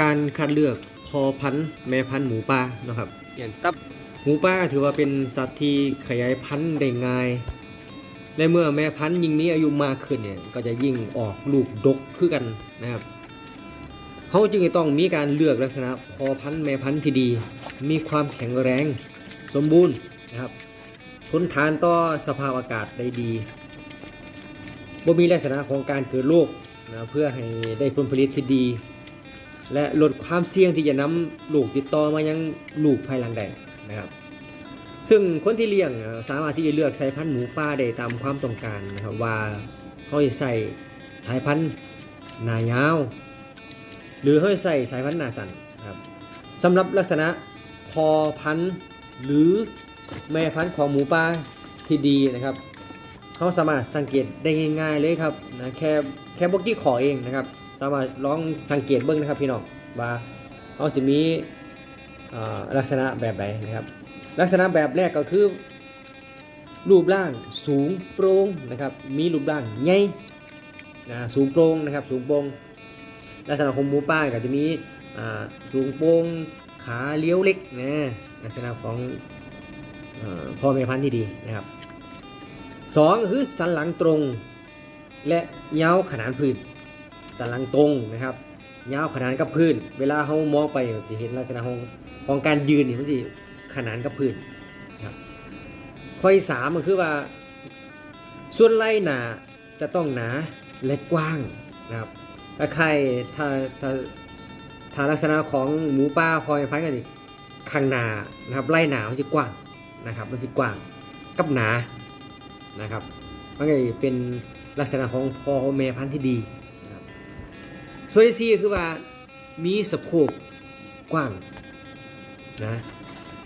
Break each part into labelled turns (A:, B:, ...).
A: การคัดเลือกพอพันธุ์แม่พันธุ์หมูป่านะครับ
B: อย่างตับ
A: หมูป่าถือว่าเป็นสัตว์ที่ขยายพันธุ์ได้ง่ายและเมื่อแม่พันธุ์ยิ่งมีอายุมากขึ้นเนี่ยก็จะยิ่งออกลูกดกขึ้นกันนะครับเขาจึงจะต้องมีการเลือกลักษณะพอพันธุ์แม่พันธุ์ที่ดี มีความแข็งแรง สมบูรณ์นะครับทนทานต่อสภาพอากาศได้ดีบ่มีลักษณะของการเกิดโรคนะเพื่อให้ได้ผลผลิตที่ดี และลดความเสี่ยงที่จะนำลูกติดต่อมายังลูกภายหลังได้นะครับ ซึ่งคนที่เลี้ยงสามารถที่จะเลือกสายพันธุ์หมูป่าได้ตามความต้องการนะครับว่าเขาจะใส่สายพันธุ์หนายาว หรือเขาจะใส่สายพันธุ์หนาสั้นครับสำหรับลักษณะพอพันธุ์หรือแม่พันธุ์ของหมูป่าที่ดีนะครับเขาสามารถสังเกตได้ง่าย ๆเลยครับนะแค่แค่บกี้ขอเองนะครับ สามารถลองสังเกตเบิ้งนะครับพี่น้องว่าเขาสิมีลักษณะแบบไหนนะครับ ลักษณะแบบแรกก็คือ รูปร่างสูงโปร่งนะครับมีรูปร่างใหญ่นะสูงโปร่งนะครับสูงโปร่งลักษณะของหมูป่าก็จะมีสูงโปร่งขาเลี้ยวเล็กนะลักษณะของอพ่อแม่พันธุ์ที่ดีนะครับสองก็คือสันหลังตรง และเยาขนานพื้น สันหลังตรงนะครับยาวขนานกับพื้น เวลาเขามองไปจะเห็นลักษณะของของการยืนนี่มันจะขนานกับพื้นนะครับข้อที่สามก็คือว่า ส่วนไล่หนาจะต้องหนาและกว้างนะครับถ้าใครถ้าถ้าถ้าลักษณะของหมูป่าพลอยพันกันนี่ข้างหนานะครับไล่หนามันจะกว้างนะครับ มันจะกว้างกับหนานะครับมันก็จะเป็นลักษณะของพ่อแม่พันธุ์ที่ดี ส่วนที่สี่คือว่ามีสะโพกกว้างนะ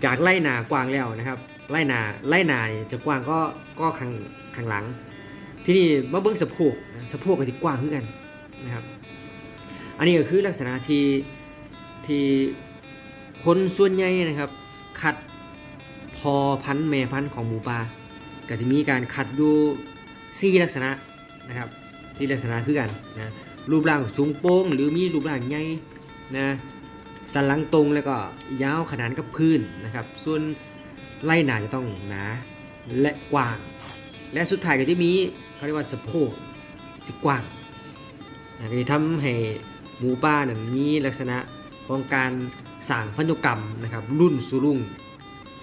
A: จากไล่หนากว้างแล้วนะครับไล่หนาไล่หนาจะกว้างก็ก็ข้างข้างหลัง ที่นี่มาเบิ้งสะโพกสะโพกก็จะกว้างขึ้นกันนะครับ อันนี้ก็คือลักษณะที่ที่คนส่วนใหญ่นะครับคัดพอพันแม่พันของหมูป่าก็จะมีการคัดดูสี่ลักษณะนะครับสี่ลักษณะคือกันนะ รูปร่างสูงโป้ง หรือมีรูปร่างใหญ่นะสันหลังตรงแล้วก็ยาวขนานกับพื้นนะครับ ส่วนไล่หนาจะต้องหนาและกว้าง และสุดท้ายก็จะมีเขาเรียกว่าสะโพกสิกว้างนะก็จะทำให้หมูป่านั้นมีลักษณะของการสร้างพันธุกรรมนะครับรุ่นสู่รุ่น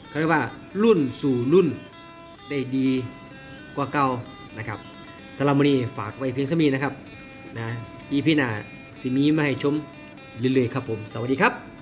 A: เขาเรียกว่ารุ่นสู่รุ่นได้ดีกว่าเก่านะครับสำหรับวันนี้ฝากไว้เพียงสมีนะครับนะ อีพีหน้าสิมีมาให้ชมเรื่อยๆครับผม สวัสดีครับ